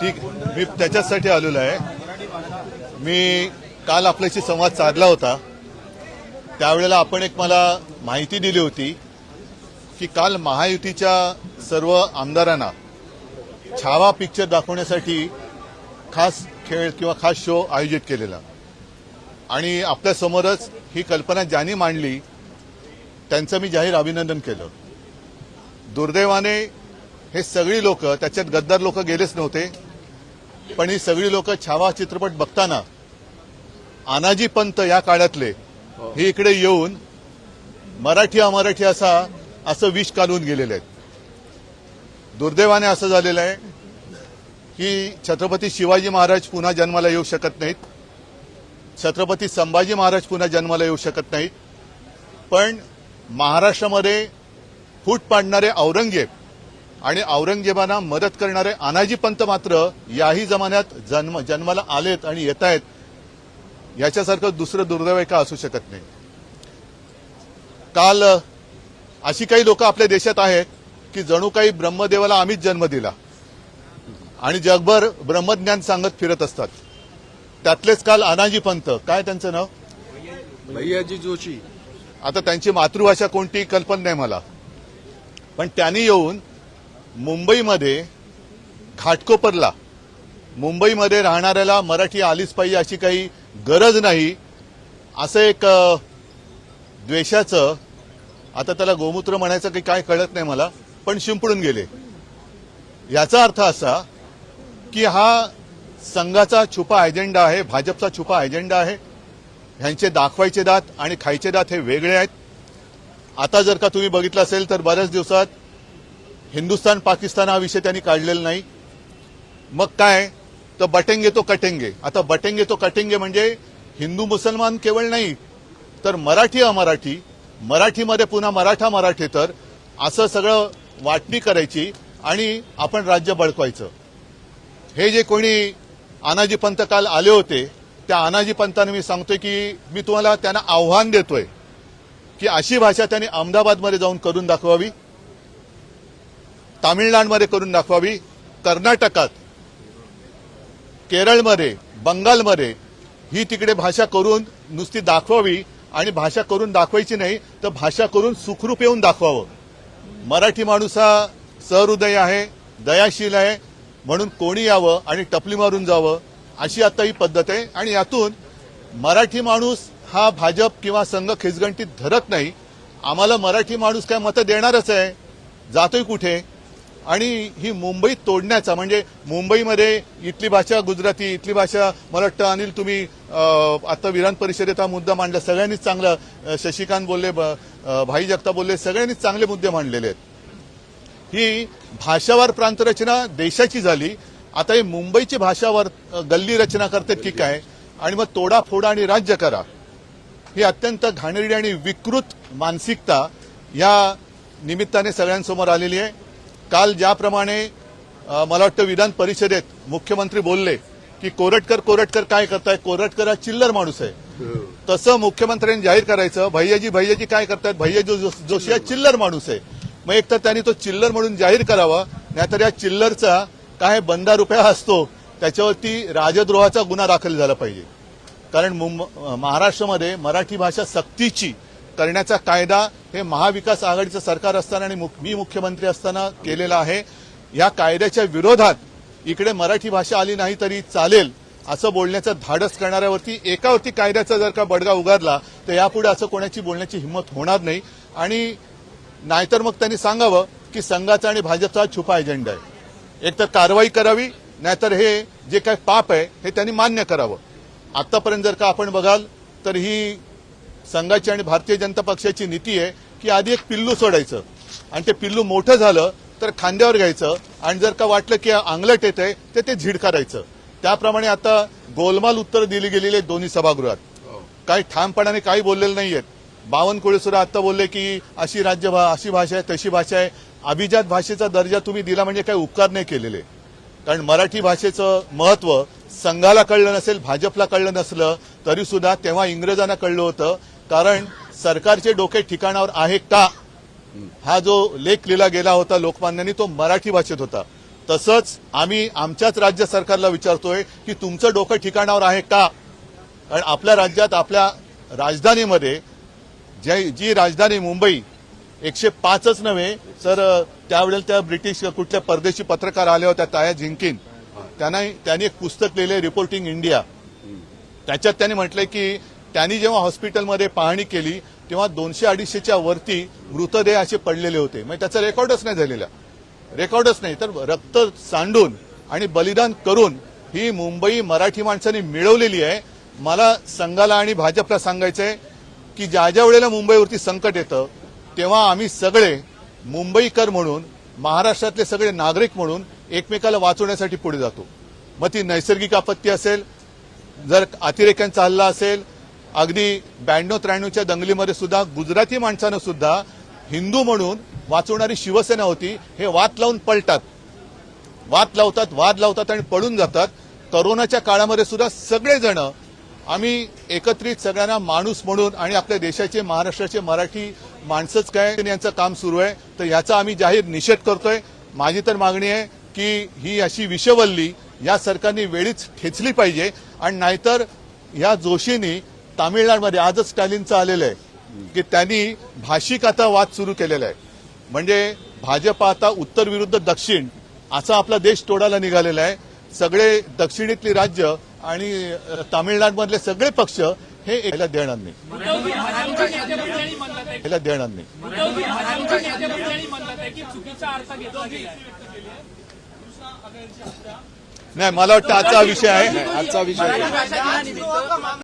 ठीक मी त्याच्याचसाठी आलेलो आहे. मी काल आपल्याशी संवाद साधला होता. त्यावेळेला आपण एक मला माहिती दिली होती की काल महायुतीच्या सर्व आमदारांना छावा पिक्चर दाखवण्यासाठी खास खेळ किंवा खास शो आयोजित केलेला. आणि आपल्यासमोरच ही कल्पना ज्यांनी मांडली त्यांचं मी जाहीर अभिनंदन केलं. दुर्दैवाने हे सगळी लोक त्याच्यात गद्दार लोक गेलेच नव्हते. पण ही सगळी लोक छावा चित्रपट बघताना आनाजी पंत या काळातले हे इकडे येऊन मराठी अमराठी असा असं विष कालवून गेलेले आहेत. दुर्दैवाने असं झालेलं आहे की छत्रपती शिवाजी महाराज पुन्हा जन्माला येऊ शकत नाहीत. छत्रपती संभाजी महाराज पुन्हा जन्माला येऊ शकत नाहीत. पण महाराष्ट्रामध्ये फूट पाडणारे औरंगजेब आणि औरंगजेबांना मदत करणारे अनाजी पंत मात्र याही जमान्यात जन्म जन्माला आलेत आणि येत आहेत. याच्यासारखं दुसरं दुर्दैव का असू शकत नाही? काल अशी काही लोक आपल्या देशात आहेत की जणू काही ब्रह्मदेवाला आम्हीच जन्म दिला आणि जगभर ब्रह्मज्ञान सांगत फिरत असतात. त्यातलेच काल अनाजी पंत. काय त्यांचं नाव? भैयाजी जोशी. आता त्यांची मातृभाषा कोणती? कल्पना नाही मला. पण त्यांनी येऊन मुंबईमध्ये घाटकोपरला मुंबईमध्ये राहणाऱ्याला मराठी आलीच पाहिजे अशी काही गरज नाही असं एक द्वेषाचं आता त्याला गोमूत्र म्हणायचं काही काय कळत नाही मला पण शिंपडून गेले. याचा अर्थ असा की हा संघाचा छुपा अजेंडा आहे भाजपचा छुपा अजेंडा आहे ह्यांचे दाखवायचे दात आणि खायचे दात हे वेगळे आहेत. आता जर का तुम्ही बघितलं असेल तर बऱ्याच दिवसात हिंदुस्थान पाकिस्तान हा विषय त्यांनी काढलेला नाही. मग काय? तर बटेंगे तो कटेंगे. आता बटेंगे तो कटेंगे म्हणजे हिंदू मुसलमान केवळ नाही तर मराठी अमराठी मराठीमध्ये पुन्हा मराठा मराठी तर असं सगळं वाटणी करायची आणि आपण राज्य बळकवायचं. हे जे कोणी अनाजी पंत काल आले होते त्या अनाजी पंतांना मी सांगतोय की मी तुम्हाला त्यांना आव्हान देतोय. की अशी भाषा त्यांनी अहमदाबादमध्ये जाऊन करून दाखवावी तामिळनाडूमध्ये करून दाखवावी कर्नाटकात केरळमध्ये बंगालमध्ये ही तिकडे भाषा करून नुसती दाखवावी आणि भाषा करून दाखवायची नाही तर भाषा करून सुखरूप येऊन दाखवावं. मराठी माणूस हा सहृदय आहे दयाशील आहे म्हणून कोणी यावं आणि टपली मारून जावं अशी आता ही पद्धत आहे. आणि यातून मराठी माणूस हा भाजप किंवा संघ खिचगंटीत धरत नाही. आम्हाला मराठी माणूस काय मतं देणारच आहे. जातोय कुठे? आणि ही मुंबईत तोडण्याचा म्हणजे मुंबईमध्ये इथली भाषा गुजराती इथली भाषा मला वाटतं अनिल तुम्ही आता विधान परिषदेत हा मुद्दा मांडला सगळ्यांनीच चांगला शशिकांत बोलले ब- भाई जगता बोलले सगळ्यांनीच चांगले मुद्दे मांडलेले आहेत. ही भाषावार प्रांतरचना देशाची झाली. आता ही मुंबईची भाषावार गल्ली रचना करतात की काय आणि मग तोडाफोडा आणि राज्य करा. ही अत्यंत घाणेरडी आणि विकृत मानसिकता या निमित्ताने सगळ्यांसमोर आलेली आहे. काल ज्याप्रमाणे मला वाटतं विधान परिषदेत मुख्यमंत्री बोलले की कोरटकर कोरटकर काय करताय? कोरटकर हा चिल्लर माणूस आहे. तसं मुख्यमंत्र्यांनी जाहीर करायचं भैयाजी भैयाजी काय करतायत भैयाजी जो- जोशी हा चिल्लर माणूस आहे. मग एक तर त्यांनी तो चिल्लर म्हणून जाहीर करावा नाहीतर या चिल्लरचा काय बंदा रुपया असतो त्याच्यावरती राजद्रोहाचा गुन्हा दाखल झाला पाहिजे. कारण मुंब महाराष्ट्रामध्ये मराठी भाषा सक्तीची करण्याचा कायदा हे महाविकास आघाडीचं सरकार असताना आणि मी मुख्यमंत्री असताना केलेला आहे. या कायद्याच्या विरोधात इकडे मराठी भाषा आली नाही तरी चालेल असं बोलण्याचं धाडस करणाऱ्यावरती एकावरती कायद्याचा जर का बडगा उगारला तर यापुढे असं कोणाची बोलण्याची हिंमत होणार नाही. आणि नाहीतर मग त्यांनी सांगावं की संघाचा आणि भाजपचा छुपा एजेंडा आहे. एकतर कारवाई करावी नाहीतर हे जे काही पाप आहे हे त्यांनी मान्य करावं. आतापर्यंत जर का आपण बघाल तर ही संघाची आणि भारतीय जनता पक्षाची नीती आहे की आधी एक पिल्लू सोडायचं. आणि ते पिल्लू मोठं झालं तर खांद्यावर घ्यायचं. आणि जर का वाटलं की आंगलट येत आहे तर ते झिडकारायचं त्याप्रमाणे आता गोलमाल उत्तर दिली गेलेली आहेत दोन्ही सभागृहात. काही ठामपणाने काही बोललेलं नाही आहेत बावनकुळे सुद्धा आता बोलले की अशी राज्य भा- अशी भाषा आहे तशी भाषा आहे. अभिजात भाषेचा दर्जा तुम्ही दिला म्हणजे काही उपकार नाही केलेले. कारण मराठी भाषेचं महत्त्व संघाला कळलं नसेल भाजपला कळलं नसलं तरी सुद्धा तेव्हा इंग्रजांना कळलं होतं कारण सरकारचे डोके ठिकाणावर आहे का? हा जो लेख लिहिला गेला होता लोकमान्यांनी तो मराठी भाषेत होता. तसंच आम्ही आमच्याच राज्य सरकारला विचारतोय की तुमचं डोकं ठिकाणावर आहे का? कारण आपल्या राज्यात आपल्या राजधानीमध्ये जी जी राजधानी मुंबई एकशे पाचच नव्हे तर त्यावेळेला त्या ब्रिटिश कुठल्या परदेशी पत्रकार आल्या होत्या ताया झिंकीन. त्यांना त्यांनी एक पुस्तक लिहिले रिपोर्टिंग इंडिया त्याच्यात त्यांनी म्हटलंय की त्यांनी जेव्हा हॉस्पिटलमध्ये पाहणी केली तेव्हा दोनशे अडीचशेच्या वरती मृतदेह असे पडलेले होते. म्हणजे त्याचा रेकॉर्डच नाही झालेला. रेकॉर्डच नाही. तर रक्त सांडून आणि बलिदान करून ही मुंबई मराठी माणसांनी मिळवलेली आहे. मला संघाला आणि भाजपला सांगायचं आहे की ज्या ज्या वेळेला मुंबईवरती संकट येतं तेव्हा आम्ही सगळे मुंबईकर म्हणून महाराष्ट्रातले सगळे नागरिक म्हणून एकमेकाला वाचवण्यासाठी पुढे जातो. मग ती नैसर्गिक आपत्ती असेल जर अतिरेक्यांचा हल्ला असेल अगदी ब्याण्णव त्र्याण्णवच्या दंगलीमध्ये सुद्धा गुजराती माणसानं सुद्धा हिंदू म्हणून वाचवणारी शिवसेना होती हे वाद लावून पलटात वाद लावतात वाद लावतात आणि पळून जातात. करोनाच्या काळामध्ये सुद्धा सगळेजण आम्ही एकत्रित सगळ्यांना माणूस म्हणून आणि आपल्या देशाचे महाराष्ट्राचे मराठी माणसंच काय यांचं काम सुरू आहे. तर याचा आम्ही जाहीर निषेध करतोय. माझी तर मागणी आहे की ही अशी विषवल्ली या सरकारने वेळीच ठेचली पाहिजे आणि नाहीतर या जोशींनी तामिळनाडूमध्ये आजच स्टॅलिनचं आलेलं आहे की त्यांनी भाषिक आता वाद सुरू केलेला आहे म्हणजे भाजप आता उत्तर विरुद्ध दक्षिण असा आपला देश तोडायला निघालेला आहे सगळे दक्षिणेतली राज्य आणि तामिळनाडूमधले सगळे पक्ष हे याला देणार नाही याला देणार नाही नाही मला वाटतं आजचा विषय आहे. आजचा विषय